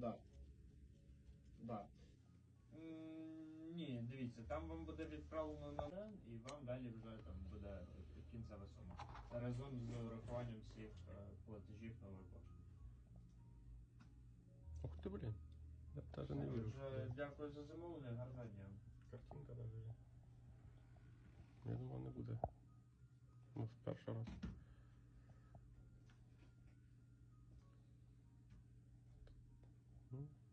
Да. Да. М, Ні, дивіться, там вам буде відправлено на ден, і вам далі вже там буде кінцева сума. Разом з урахуванням всіх е, платежів нової пошти. Ух ти, блін. Я б теж не Дуже дякую за замовлення, гарного дня. Картинка навіть. Я думав, не буде. Ну, в перший раз. know